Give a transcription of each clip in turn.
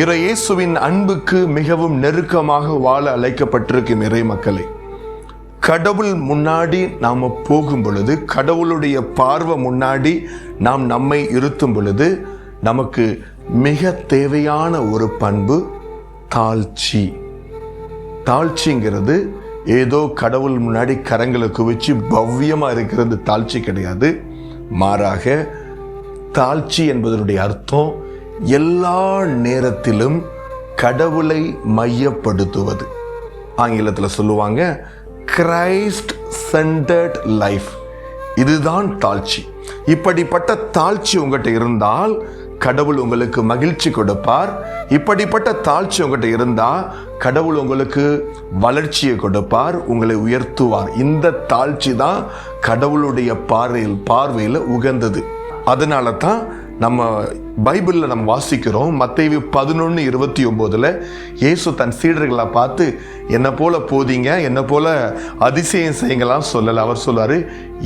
இறையேசுவின் அன்புக்கு மிகவும் நெருக்கமாக வாழ அழைக்கப்பட்டிருக்கும் இறை மக்களை கடவுள் முன்னாடி நாம் போகும் பொழுது கடவுளுடைய பார்வை முன்னாடி நாம் நம்மை இருத்தும் பொழுது நமக்கு மிக தேவையான ஒரு பண்பு தாழ்ச்சி. தாழ்ச்சிங்கிறது ஏதோ கடவுள் முன்னாடி கரங்களை குவிச்சு பவ்யமாக இருக்கிறது தாழ்ச்சி கிடையாது. மாறாக தாழ்ச்சி என்பதனுடைய அர்த்தம் எல்லா நேரத்திலும் கடவுளை மையப்படுத்துவது. ஆங்கிலத்தில் சொல்லுவாங்க கிரைஸ்ட் சென்டர்ட் லைஃப் இதுதான் தாழ்ச்சி. இப்படிப்பட்ட தாழ்ச்சி உங்கள்கிட்ட இருந்தால் கடவுள் உங்களுக்கு மகிழ்ச்சி கொடுப்பார். இப்படிப்பட்ட தாழ்ச்சி உங்கள்கிட்ட இருந்தால் கடவுள் உங்களுக்கு வளர்ச்சியை கொடுப்பார் உங்களை உயர்த்துவார். இந்த தாழ்ச்சி தான் கடவுளுடைய பார்வையில் பார்வையில் உகந்தது. அதனால தான் நம்ம பைபிளில் நம்ம வாசிக்கிறோம். மத்தேயு பதினொன்று இருபத்தி ஒம்போதில் இயேசு தன் சீடர்களை பார்த்து என்னை போல போதீங்க? என்னை போல அதிசயம் செய்யுங்களாம் சொல்லலை. அவர் சொல்லார்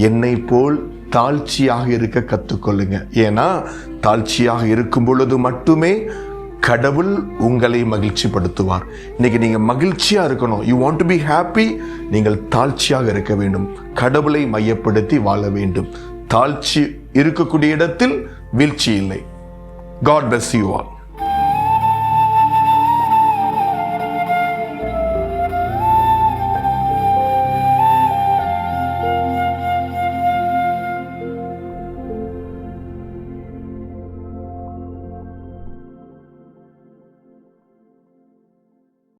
என்னை போல் தாழ்ச்சியாக இருக்க கற்றுக்கொள்ளுங்க. ஏன்னா தாழ்ச்சியாக இருக்கும் பொழுது மட்டுமே கடவுள் உங்களை மகிழ்ச்சிப்படுத்துவார். இன்னைக்கு நீங்கள் மகிழ்ச்சியாக இருக்கணும். You want to be happy நீங்கள் தாழ்ச்சியாக இருக்க வேண்டும். கடவுளை மையப்படுத்தி வாழ வேண்டும். தாழ்ச்சி இருக்கக்கூடிய இடத்தில் வீழ்ச்சி இல்லை. God bless you all